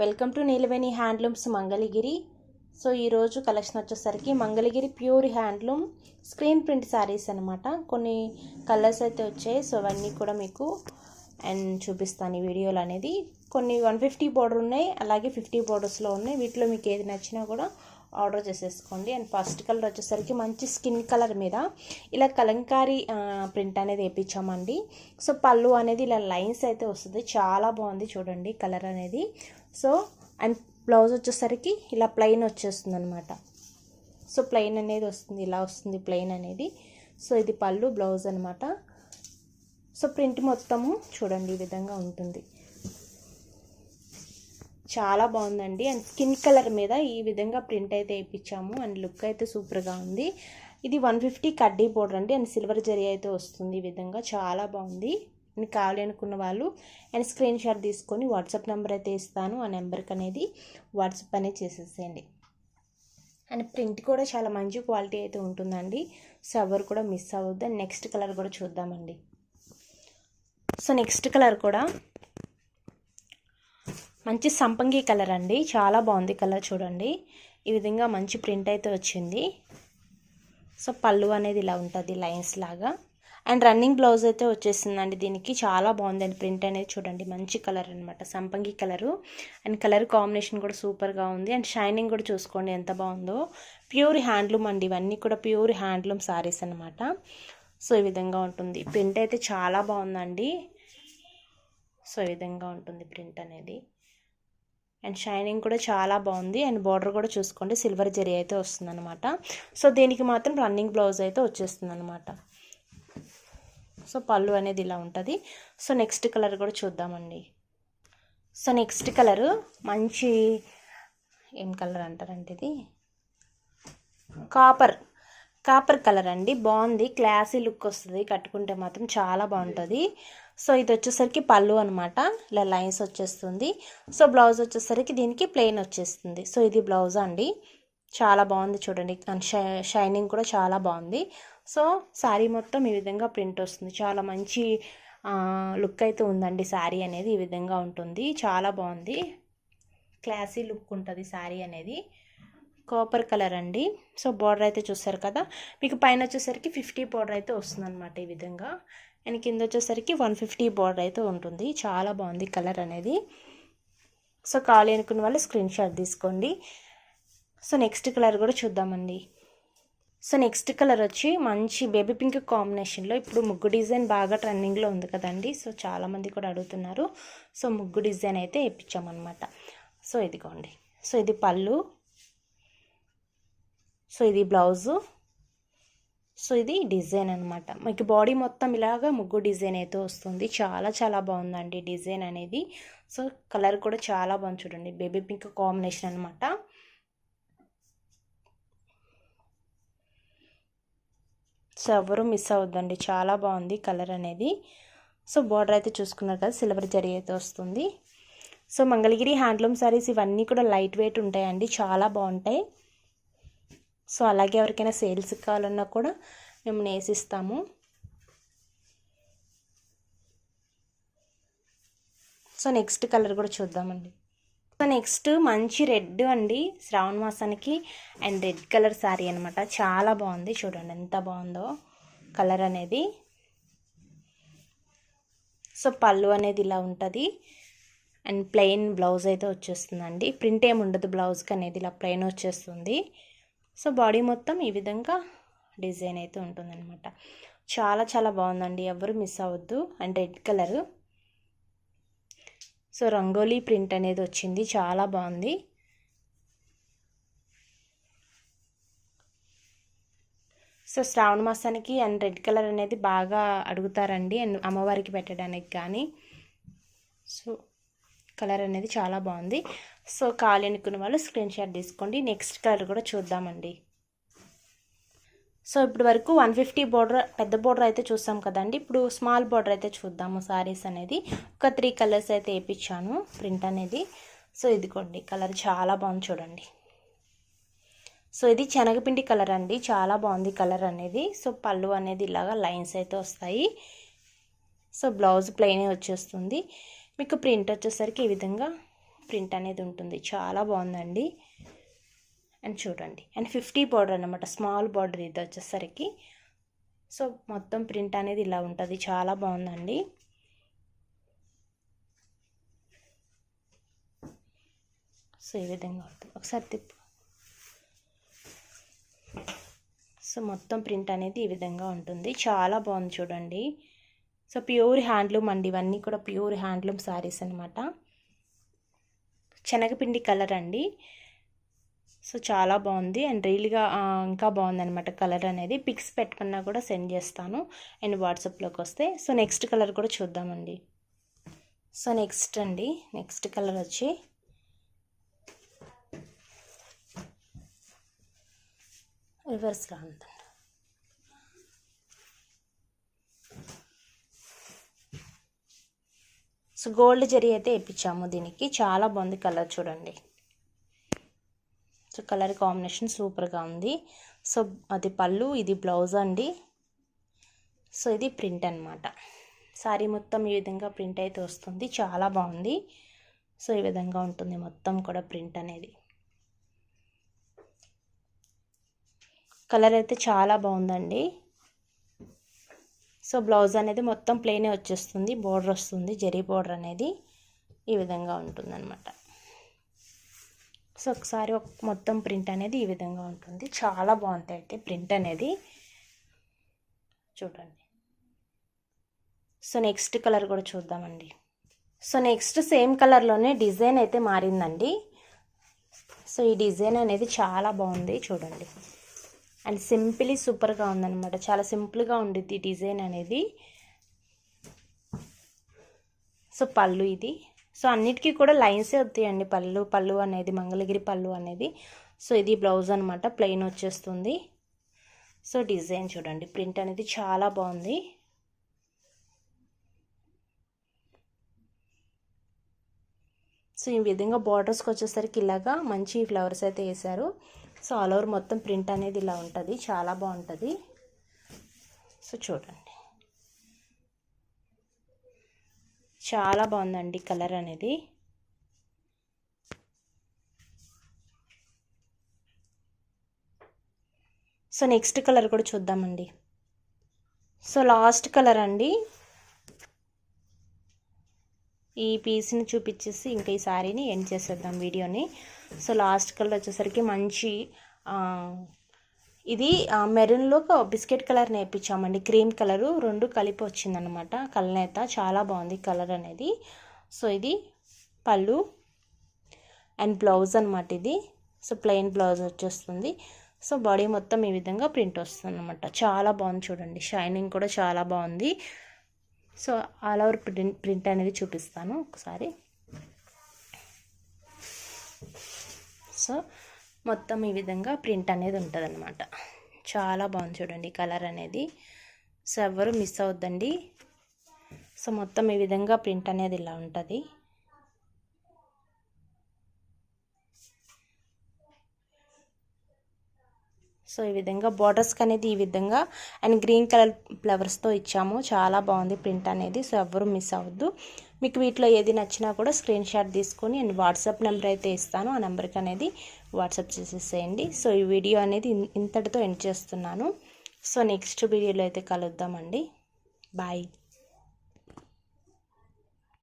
Welcome to Neelaveni handlooms Mangalagiri. So ఈరోజు collection వచ్చేసరికి Mangalagiri pure handloom screen print sarees అనమాట కొన్ని colours అయితే వచ్చాయి. సో అవన్నీ కూడా మీకు అండ్ చూపిస్తాను ఈ వీడియోలు అనేది. కొన్ని వన్ ఫిఫ్టీ బోర్డర్ ఉన్నాయి. అలాగే ఫిఫ్టీ బోర్డర్స్లో ఉన్నాయి. వీటిలో మీకు ఏది నచ్చినా కూడా ఆర్డర్ చేసేసుకోండి. అండ్ ఫస్ట్ కలర్ వచ్చేసరికి మంచి స్కిన్ కలర్ మీద ఇలా కలంకారీ ప్రింట్ అనేది వేయించామండి సో పళ్ళు అనేది ఇలా లైన్స్ అయితే వస్తుంది. చాలా బాగుంది చూడండి కలర్ అనేది. సో అండ్ బ్లౌజ్ వచ్చేసరికి ఇలా ప్లెయిన్ వచ్చేస్తుంది అనమాట సో ప్లెయిన్ అనేది వస్తుంది ఇలా వస్తుంది ప్లెయిన్ అనేది. సో ఇది పళ్ళు బ్లౌజ్ అనమాట సో ప్రింట్ మొత్తము చూడండి ఈ విధంగా ఉంటుంది. చాలా బాగుందండి. అండ్ స్కిన్ కలర్ మీద ఈ విధంగా ప్రింట్ అయితే వేయించాము. అండ్ లుక్ అయితే సూపర్గా ఉంది. ఇది వన్ ఫిఫ్టీ కడ్డీ పౌడర్ అండి. అండ్ సిల్వర్ జరీ అయితే వస్తుంది ఈ విధంగా. చాలా బాగుంది. కావాలి అనుకున్న వాళ్ళు అండ్ స్క్రీన్ షాట్ తీసుకొని వాట్సాప్ నెంబర్ అయితే ఇస్తాను. ఆ నెంబర్కి అనేది వాట్సాప్ అనేది చేసేసేయండి. అండ్ ప్రింట్ కూడా చాలా మంచి క్వాలిటీ అయితే ఉంటుందండి. సో ఎవరు కూడా మిస్ అవ్వద్దు. అండ్ నెక్స్ట్ కలర్ కూడా చూద్దామండి. సో నెక్స్ట్ కలర్ కూడా మంచి సంపంగి కలర్ అండి. చాలా బాగుంది కలర్ చూడండి. ఈ విధంగా మంచి ప్రింట్ అయితే వచ్చింది. సో పళ్ళు అనేది ఇలా ఉంటుంది లైన్స్ లాగా. అండ్ రన్నింగ్ బ్లౌజ్ అయితే వచ్చేసిందండి. దీనికి చాలా బాగుందండి ప్రింట్ అనేది చూడండి. మంచి కలర్ అనమాట సంపంగి కలరు. అండ్ కలర్ కాంబినేషన్ కూడా సూపర్గా ఉంది. అండ్ షైనింగ్ కూడా చూసుకోండి ఎంత బాగుందో. ప్యూర్ హ్యాండ్లూమ్ అండి. ఇవన్నీ కూడా ప్యూర్ హ్యాండ్లూమ్ సారీస్ అనమాట సో ఈ విధంగా ఉంటుంది. ప్రింట్ అయితే చాలా బాగుందండి. సో ఈ విధంగా ఉంటుంది ప్రింట్ అనేది. అండ్ షైనింగ్ కూడా చాలా బాగుంది. అండ్ బార్డర్ కూడా చూసుకోండి. సిల్వర్ జరీ అయితే వస్తుందన్నమాట. సో దీనికి మాత్రం రన్నింగ్ బ్లౌజ్ అయితే వచ్చేస్తుంది అనమాట సో పళ్ళు అనేది ఇలా ఉంటుంది. సో నెక్స్ట్ కలర్ కూడా చూద్దామండి. సో నెక్స్ట్ కలరు మంచి ఏం కలర్ అంటారంటే ఇది? కాపర్. కాపర్ కలర్ అండి. బాగుంది. క్లాసీ లుక్ వస్తుంది. కట్టుకుంటే మాత్రం చాలా బాగుంటుంది. సో ఇది వచ్చేసరికి పళ్ళు అనమాట ఇలా లైన్స్ వచ్చేస్తుంది. సో బ్లౌజ్ వచ్చేసరికి దీనికి ప్లెయిన్ వచ్చేస్తుంది. సో ఇది బ్లౌజ్ అండి? చాలా బాగుంది చూడండి. అండ్ షైనింగ్ కూడా చాలా బాగుంది. సో శారీ మొత్తం ఈ విధంగా ప్రింట్ వస్తుంది. చాలా మంచి లుక్ అయితే ఉందండి శారీ అనేది ఈ విధంగా ఉంటుంది. చాలా బాగుంది. క్లాసీ లుక్ ఉంటుంది శారీ అనేది. కాపర్ కలర్ అండి. సో బార్డర్ అయితే చూస్తారు కదా? మీకు పైన వచ్చేసరికి ఫిఫ్టీ బార్డర్ అయితే వస్తుందన్నమాట ఈ విధంగా. అండ్ కింద వచ్చేసరికి వన్ ఫిఫ్టీ బార్డర్ అయితే ఉంటుంది. చాలా బాగుంది కలర్ అనేది. సో కావాలి అనుకున్న వాళ్ళు స్క్రీన్ షాట్ తీసుకోండి. సో నెక్స్ట్ కలర్ కూడా చూద్దామండి. సో నెక్స్ట్ కలర్ వచ్చి మంచి బేబీ పింక్ కాంబినేషన్లో ఇప్పుడు ముగ్గు డిజైన్ బాగా ట్రెండింగ్లో ఉంది కదండి. సో చాలామంది కూడా అడుగుతున్నారు. సో ముగ్గు డిజైన్ అయితే ఇప్పించామన్నమాట సో ఇదిగోండి. సో ఇది పళ్ళు. సో ఇది బ్లౌజు. సో ఇది డిజైన్ అనమాట మీకు బాడీ మొత్తం ఇలాగా ముగ్గు డిజైన్ అయితే వస్తుంది. చాలా చాలా బాగుందండి డిజైన్ అనేది. సో కలర్ కూడా చాలా బాగుంది చూడండి. బేబీ పింక్ కాంబినేషన్ అనమాట సో ఎవరు మిస్ అవ్వద్దండి చాలా బాగుంది కలర్ అనేది. సో బార్డర్ అయితే చూసుకున్నారు కదా సిల్వర్ జరీ అయితే వస్తుంది. సో మంగళగిరి హ్యాండ్లూమ్ సారీస్ ఇవన్నీ కూడా లైట్ వెయిట్ ఉంటాయండి. చాలా బాగుంటాయి. సో అలాగే ఎవరికైనా సేల్స్ కావాలన్నా కూడా మేము నేసిస్తాము. సో నెక్స్ట్ కలర్ కూడా చూద్దామండి. నెక్స్ట్ మంచి రెడ్ అండి శ్రావణ మాసానికి. అండ్ రెడ్ కలర్ శారీ అనమాట చాలా బాగుంది. చూడండి ఎంత బాగుందో కలర్ అనేది. సో పళ్ళు అనేది ఇలా ఉంటుంది. అండ్ ప్లెయిన్ బ్లౌజ్ అయితే వచ్చేస్తుందండి. ప్రింట్ ఏమి ఉండదు. బ్లౌజ్కి అనేది ఇలా ప్లెయిన్ వచ్చేస్తుంది. సో బాడీ మొత్తం ఈ విధంగా డిజైన్ అయితే ఉంటుందన్నమాట. చాలా చాలా బాగుందండి. ఎవరు మిస్ అవ్వద్దు. And red colour. So rangoli print అనేది వచ్చింది. చాలా బాగుంది. సో శ్రావణ మాసానికి అండ్ రెడ్ కలర్ అనేది బాగా అడుగుతారండి. అండ్ అమ్మవారికి పెట్టడానికి కానీ. సో కలర్ అనేది చాలా బాగుంది. సో కాలి అనుకున్న వాళ్ళు స్క్రీన్ షాట్ తీసుకోండి. నెక్స్ట్ కలర్ కూడా చూద్దామండి. సో ఇప్పుడు వరకు వన్ ఫిఫ్టీ బోర్డర్ పెద్ద బోర్డర్ అయితే చూసాం కదండి. ఇప్పుడు స్మాల్ బోర్డర్ అయితే చూద్దాము సారీస్ అనేది. ఒక త్రీ కలర్స్ అయితే వేయించాను ప్రింట్ అనేది. సో ఇదిగోండి కలర్ చాలా బాగుంది చూడండి. సో ఇది శనగపిండి కలర్ అండి చాలా బాగుంది కలర్ అనేది. సో పళ్ళు అనేది ఇలాగా లైన్స్ అయితే వస్తాయి. సో బ్లౌజ్ ప్లెయిన్ వచ్చేస్తుంది. మీకు ప్రింట్ వచ్చేసరికి ఈ విధంగా ప్రింట్ అనేది ఉంటుంది. చాలా బాగుందండి. అండ్ చూడండి. అండ్ ఫిఫ్టీ బార్డర్ అనమాట స్మాల్ బార్డర్ ఇది వచ్చేసరికి. సో మొత్తం ప్రింట్ అనేది ఇలా ఉంటుంది. చాలా బాగుందండి. సో ఈ విధంగా ఉంటుంది ఒకసారి తిప్పు. సో మొత్తం ప్రింట్ అనేది ఈ విధంగా ఉంటుంది. చాలా బాగుంది చూడండి. సో ప్యూర్ హ్యాండ్లూమ్ అండి. ఇవన్నీ కూడా ప్యూర్ హ్యాండ్లూమ్ శారీస్ అనమాట శనగపిండి కలర్ అండి. సో చాలా బాగుంది. అండ్ రియల్గా ఇంకా బాగుంది అనమాట కలర్ అనేది. పిక్స్ పెట్టుకున్నా కూడా సెండ్ చేస్తాను. అండ్ వాట్సాప్లోకి వస్తే. సో నెక్స్ట్ కలర్ కూడా చూద్దామండి. సో నెక్స్ట్ అండి. నెక్స్ట్ కలర్ వచ్చి రివర్స్లో రాంత సో గోల్డ్ జరీ అయితే వేయించాము దీనికి. చాలా బాగుంది కలర్ చూడండి. సో కలర్ కాంబినేషన్ సూపర్గా ఉంది. సో అది పళ్ళు ఇది బ్లౌజ్ అండి. సో ఇది ప్రింట్ అనమాట సారీ మొత్తం ఈ విధంగా ప్రింట్ అయితే వస్తుంది. చాలా బాగుంది. సో ఈ విధంగా ఉంటుంది మొత్తం కూడా ప్రింట్ అనేది. కలర్ అయితే చాలా బాగుందండి. సో బ్లౌజ్ అనేది మొత్తం ప్లెయినే వచ్చేస్తుంది. బోర్డర్ వస్తుంది. జరీ బోర్డర్ అనేది ఈ విధంగా ఉంటుందన్నమాట. సో ఒకసారి మొత్తం ప్రింట్ అనేది ఈ విధంగా ఉంటుంది. చాలా బాగుంది అయితే ప్రింట్ అనేది. చూడండి. సో నెక్స్ట్ కలర్ కూడా చూద్దామండి. సో నెక్స్ట్ సేమ్ కలర్లోనే డిజైన్ అయితే మారిందండి. సో ఈ డిజైన్ అనేది చాలా బాగుంది చూడండి. అండ్ సింపుల్లీ సూపర్గా ఉందన్నమాట. చాలా సింపుల్గా ఉండిద్ది డిజైన్ అనేది. సో పళ్ళు ఇది. సో అన్నిటికీ కూడా లైన్సే వస్తాయండి పళ్ళు పళ్ళు అనేది మంగళగిరి పళ్ళు అనేది. సో ఇది బ్లౌజ్ అనమాట ప్లెయిన్ వచ్చేస్తుంది. సో డిజైన్ చూడండి. ప్రింట్ అనేది చాలా బాగుంది. సో ఈ విధంగా బార్డర్స్కి వచ్చేసరికి ఇలాగా మంచి ఫ్లవర్స్ అయితే వేశారు. సో ఆల్ ఓవర్ మొత్తం ప్రింట్ అనేది ఇలా ఉంటుంది. చాలా బాగుంటుంది. సో చూడండి. చాలా బాగుందండి కలర్ అనేది. సో నెక్స్ట్ కలర్ కూడా చూద్దామండి. సో లాస్ట్ కలర్ అండి. ఈ పీస్ని చూపించేసి ఇంకా ఈ శారీని ఎండ్ చేసేద్దాం వీడియోని. సో లాస్ట్ కలర్ వచ్చేసరికి మంచి ఇది మెరూన్లో బిస్కెట్ కలర్ నేర్పించామండి. క్రీమ్ కలరు రెండు కలిపి వచ్చిందనమాట కలనేత చాలా బాగుంది కలర్ అనేది. సో ఇది పళ్ళు అండ్ బ్లౌజ్ అనమాట ఇది. సో ప్లెయిన్ బ్లౌజ్ వచ్చేస్తుంది. సో బాడీ మొత్తం ఈ విధంగా ప్రింట్ వస్తుంది అనమాట చాలా బాగుంది చూడండి. షైనింగ్ కూడా చాలా బాగుంది. So all over print print అనేది చూపిస్తాను ఒకసారి. సో మొత్తం ఈ విధంగా ప్రింట్ అనేది ఉంటుంది అనమాట చాలా బాగుంది చూడండి కలర్ అనేది. సో ఎవరు మిస్ అవద్దండి సో మొత్తం ఈ విధంగా ప్రింట్ అనేది ఇలా ఉంటుంది. సో ఈ విధంగా బార్డర్స్కి అనేది ఈ విధంగా. అండ్ గ్రీన్ కలర్ ఫ్లవర్స్తో ఇచ్చాము. చాలా బాగుంది ప్రింట్ అనేది. సో ఎవరు మిస్ అవ్వద్దు. మీకు వీటిలో ఏది నచ్చినా కూడా స్క్రీన్ షాట్ తీసుకొని అండ్ వాట్సాప్ నెంబర్ అయితే ఇస్తాను. ఆ నెంబర్కి అనేది వాట్సాప్ చేసేసేయండి. సో ఈ వీడియో అనేది ఇంతటితో ఎండ్ చేస్తున్నాను. సో నెక్స్ట్ వీడియోలో అయితే కలుద్దామండి. బాయ్.